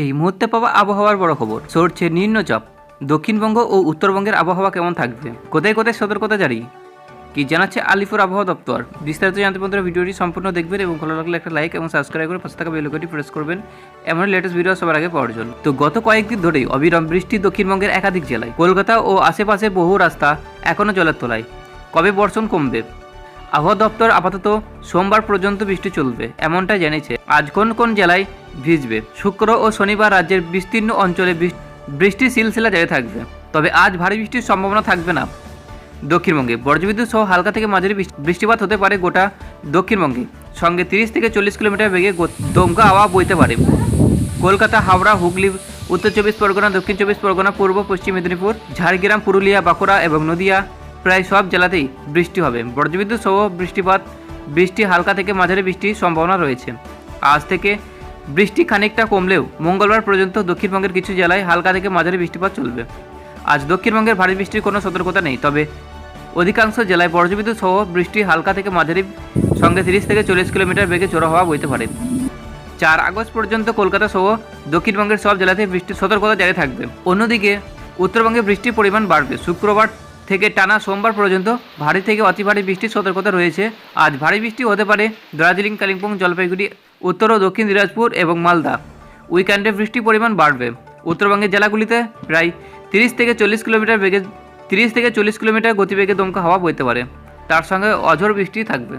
এই মুহূর্তে পাওয়া আবহাওয়ার বড় খবর। সরছে নিম্নচাপ। দক্ষিণবঙ্গ ও উত্তরবঙ্গের আবহাওয়া কেমন থাকবে? কোথায় কোথায় সতর্কতা জারি? কি জানাচ্ছে আলিপুর আবহাওয়া দপ্তর? বিস্তারিত জানতে বন্ধুরা ভিডিওটি সম্পূর্ণ দেখবেন এবং ভালো লাগলে একটা লাইক এবং সাবস্ক্রাইব করে পাশে থাকা বেলকটি প্রেস করবেন। এমন লেটেস্ট ভিডিও সবার আগে পাওয়ার জন্য। তো গত কয়েকদিন ধরেই অবিরাম বৃষ্টি দক্ষিণবঙ্গের একাধিক জেলায়। কলকাতা ও আশেপাশে বহু রাস্তা এখনও জলের তোলায়। কবে বর্ষণ কমবে? আবহাওয়া দপ্তর আপাতত সোমবার পর্যন্ত বৃষ্টি চলবে, এমনটাই জানিয়েছে। আজ কোন কোন জেলায় ভিজবে। শুক্র ও শনিবার রাজ্যের বিস্তীর্ণ অঞ্চলে বৃষ্টির সিলসিলা জারি থাকবে। তবে আজ ভারী বৃষ্টির সম্ভাবনা থাকবে না। দক্ষিণবঙ্গে বজ্রবিদ্যুৎ সহ হালকা থেকে মাঝারি বৃষ্টিপাত হতে পারে গোটা দক্ষিণবঙ্গে। সঙ্গে তিরিশ থেকে চল্লিশ কিলোমিটার বেগে দমকা হাওয়া বইতে পারে। কলকাতা, হাওড়া, হুগলি, উত্তর চব্বিশ পরগনা, দক্ষিণ চব্বিশ পরগনা, পূর্ব, পশ্চিম মেদিনীপুর, ঝাড়গ্রাম, পুরুলিয়া, বাঁকুড়া এবং নদিয়া প্রায় সব জেলাতেই বৃষ্টি হবে। বজ্রবিদ্যুৎ সহ বৃষ্টিপাত বৃষ্টি হালকা থেকে মাঝারি বৃষ্টির সম্ভাবনা রয়েছে। আজ থেকে বৃষ্টি খানিকটা কমলেও মঙ্গলবার পর্যন্ত দক্ষিণবঙ্গের কিছু জেলায় হালকা থেকে মাঝারি বৃষ্টিপাত চলবে। আজ দক্ষিণবঙ্গের ভারী বৃষ্টির কোনো সতর্কতা নেই, তবে অধিকাংশ জেলায় বজ্রবিদ্যুৎ সহ বৃষ্টি হালকা থেকে মাঝারি, সঙ্গে তিরিশ থেকে চল্লিশ কিলোমিটার বেগে চড়া হওয়া বইতে পারে। চার আগস্ট পর্যন্ত কলকাতা সহ দক্ষিণবঙ্গের সব জেলাতে বৃষ্টির সতর্কতা জারি থাকবে। অন্যদিকে, উত্তরবঙ্গে বৃষ্টির পরিমাণ বাড়বে। শুক্রবার থেকে টানা সোমবার পর্যন্ত ভারী থেকে অতি ভারী বৃষ্টির সতর্কতা রয়েছে। আজ ভারী বৃষ্টি হতে পারে দার্জিলিং, কালিম্পং, জলপাইগুড়ি উত্তর ও দক্ষিণ দিনাজপুর এবং মালদা। উইকেন্ডে বৃষ্টির পরিমাণ বাড়বে। উত্তরবঙ্গের জেলাগুলিতে প্রায় তিরিশ থেকে চল্লিশ কিলোমিটার বেগে তিরিশ থেকে চল্লিশ কিলোমিটার গতিবেগে দমকা হাওয়া বইতে পারে। তার সঙ্গে অঝোর বৃষ্টি থাকবে।